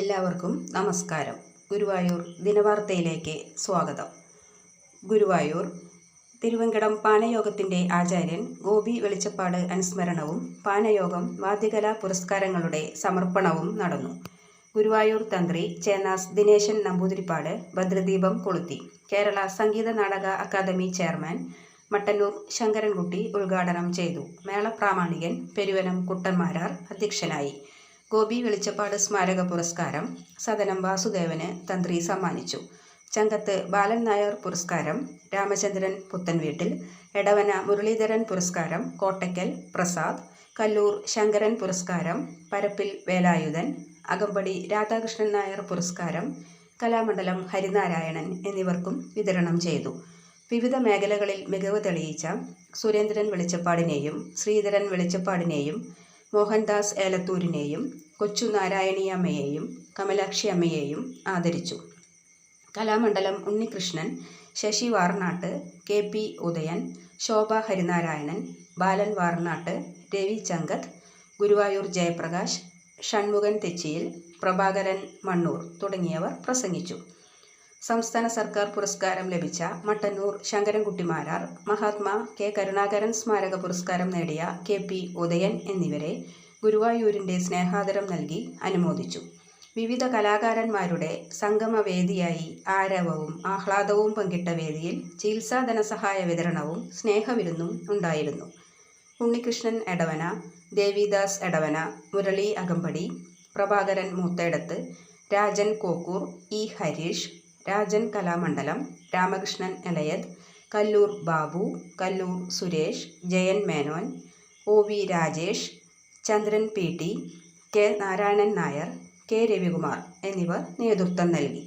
എല്ലാവർക്കും നമസ്കാരം. ഗുരുവായൂർ ദിനവാർത്തയിലേക്ക് സ്വാഗതം. ഗുരുവായൂർ തിരുവങ്കടം പാനയോഗത്തിന്റെ ആചാര്യൻ ഗോപി വെളിച്ചപ്പാട് അനുസ്മരണവും പാനയോഗം വാദ്യകലാ പുരസ്കാരങ്ങളുടെ സമർപ്പണവും നടന്നു. ഗുരുവായൂർ തന്ത്രി ചേനാസ് ദിനേശൻ നമ്പൂതിരിപ്പാട് ഭദ്രദീപം കൊളുത്തി. കേരള സംഗീത നാടക അക്കാദമി ചെയർമാൻ മട്ടന്നൂർ ശങ്കരൻകുട്ടി ഉദ്ഘാടനം ചെയ്തു. മേള പ്രാമാണികൻ പെരുവനം കുട്ടന്മാരാർ അധ്യക്ഷനായി. ഗോപി വെളിച്ചപ്പാട് സ്മാരക പുരസ്കാരം സദനം വാസുദേവന് തന്ത്രി സമ്മാനിച്ചു. ചങ്കത്ത് ബാലൻ നായർ പുരസ്കാരം രാമചന്ദ്രൻ പുത്തൻവീട്ടിൽ എടവന മുരളീധരൻ പുരസ്കാരം കോട്ടയ്ക്കൽ പ്രസാദ് കല്ലൂർ ശങ്കരൻ പുരസ്കാരം പരപ്പിൽ വേലായുധൻ അകമ്പടി രാധാകൃഷ്ണൻ നായർ പുരസ്കാരം കലാമണ്ഡലം ഹരിനാരായണൻ എന്നിവർക്കും വിതരണം ചെയ്തു. വിവിധ മേഖലകളിൽ മികവ് തെളിയിച്ച സുരേന്ദ്രൻ വെളിച്ചപ്പാടിനെയും ശ്രീധരൻ വെളിച്ചപ്പാടിനെയും മോഹൻദാസ് ഏലത്തൂരിനെയും കൊച്ചു നാരായണിയമ്മയെയും കമലാക്ഷി അമ്മയെയും ആദരിച്ചു. കലാമണ്ഡലം ഉണ്ണികൃഷ്ണൻ ശശി വാർനാട്ട് കെ പി ഉദയൻ ശോഭ ഹരിനാരായണൻ ബാലൻ വാർനാട്ട് രവി ചങ്കത്ത് ഗുരുവായൂർ ജയപ്രകാശ് ഷൺമുഖൻ തെച്ചിയിൽ പ്രഭാകരൻ മണ്ണൂർ തുടങ്ങിയവർ പ്രസംഗിച്ചു. സംസ്ഥാന സർക്കാർ പുരസ്കാരം ലഭിച്ച മട്ടന്നൂർ ശങ്കരൻകുട്ടി മാരാർ മഹാത്മാ കെ കരുണാകരൻ സ്മാരക പുരസ്കാരം നേടിയ കെ പി ഉദയൻ എന്നിവരെ ഗുരുവായൂരിന്റെ സ്നേഹാദരം നൽകി അനുമോദിച്ചു. വിവിധ കലാകാരന്മാരുടെ സംഗമവേദിയായി ആരവവും ആഹ്ലാദവും പങ്കിട്ട വേദിയിൽ ചികിത്സാ ധനസഹായ വിതരണവും സ്നേഹവിരുന്നും ഉണ്ടായിരുന്നു. ഉണ്ണികൃഷ്ണൻ എടവന ദേവിദാസ് എടവന മുരളി അകമ്പടി Prabhakaran Moothedath Rajan Kokkur E Harish Rajan Kalamandalam Ramakrishnan Elayath Kallur Babu Kallur Suresh Jayan Menon O V Rajesh Chandran P T K Narayanan Nair K Ravikumar എന്നിവർ നേതൃത്വം നൽകി.